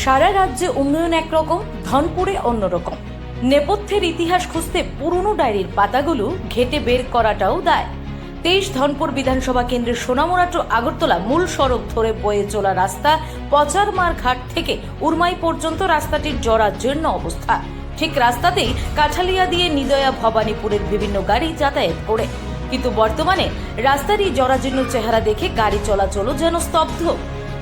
সারা রাজ্যে উন্নয়ন একরকম, ধনপুরে অন্যরকম। নেপথ্যের ইতিহাস খুঁজতে পুরনো ডায়েরির পাতাগুলো ঘেটে বের করাটাও দায়। তেইশ ধনপুর বিধানসভা কেন্দ্রের সোনামুড়া টু আগরতলা মূল সড়ক ধরে বয়ে চলা রাস্তা পচারমার ঘাট থেকে উরমাই পর্যন্ত রাস্তাটির জরাজীর্ণ অবস্থা। ঠিক রাস্তাতেই কাঠালিয়া দিয়ে নিদয়া ভবানীপুরের বিভিন্ন গাড়ি যাতায়াত করে। কিন্তু বর্তমানে রাস্তার এই জরাজীর্ণ চেহারা দেখে গাড়ি চলাচলও যেন স্তব্ধ।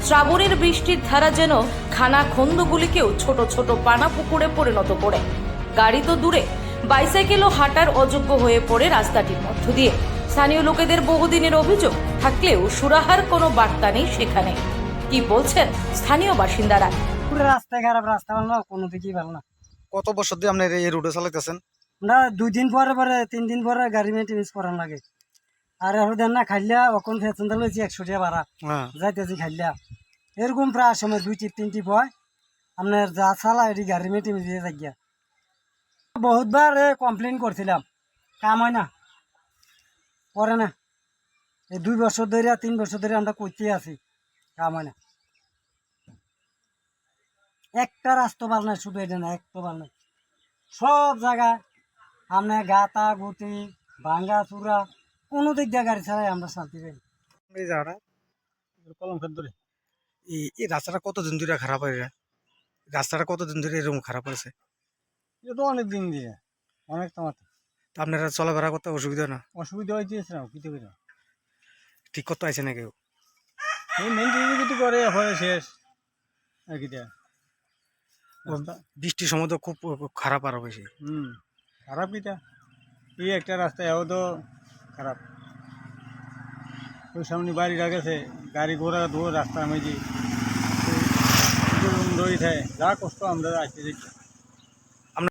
শ্রাবণের বৃষ্টির ধারা যেন খানা খন্দগুলিকেও ছোট ছোট পানা পুকুরে পরিণত করে। গাড়ি তো দূরে বাইসাইকেলও হাঁটার অযোগ্য হয়ে পড়ে রাস্তাটির মধ্য দিয়ে। স্থানীয় লোকেদের বহুদিনের অভিযোগ থাকলেও সুরাহার কোনো বার্তা নেই সেখানে। কি বলছেন স্থানীয় বাসিন্দারা? পুরো রাস্তা খারাপ রাস্তা ভালো না কোনো দিকেই ভালো না। কত বছর দিয়ে আপনি এই রুটে চালাইতেছেন? আমরা দুই দিন পরে পরে তিন দিন পরে গাড়ি মেনটেন্স করার লাগে। আর এখন দেন না খাইলা অখন ফেসেন্দার লইছি একশো টাকা ভাড়া। হ্যাঁ। যাইতেছি খাইলা। এরকম প্রায় সময় দুই টিপ তিনটি পয়। আপনার যা চালা এটি গাড়ি মেনটেন্স দিয়ে থাকিয়া বহুতবার কমপ্লেন করছিলাম। কাম হয় না। করে না এই দুই বছর ধরে তিন বছর ধরে আমরা করতে আছি কাম হয় না। একটা রাস্তা ভালো নাই শুধু এটা না একটা ভালো নাই। সব জায়গায় আপনার গাতা গুতি ভাঙ্গা চূড়া কোনো দিক দিয়ে গাড়ি ছাড়াই আমরা শান্তি পাই এই জায়গাটা কলম ধরে। এই এই রাস্তাটা কতদিন ধরে খারাপ হয়ে রাস্তাটা কতদিন ধরে এরকম খারাপ হয়েছে? এটা তো অনেক দিন দিয়ে অনেক তোমার তা আপনারা চলাফেরা করতে অসুবিধা না? অসুবিধা হয়েছে কি তো করে ঠিক করতে আইছে না কেউ? এই কিছু করে হয়ে শেষ। আর কি বৃষ্টির সময় তো খুব খারাপ আরও বেশি। হুম খারাপ কিটা এই একটা রাস্তায় তো খারাপ ওই সামনে বাড়ি রাখেছে গাড়ি ঘোড়া ধোয়া রাস্তা মেজি দড়ি থাকে যা কষ্ট আমরা আসতে দেখছি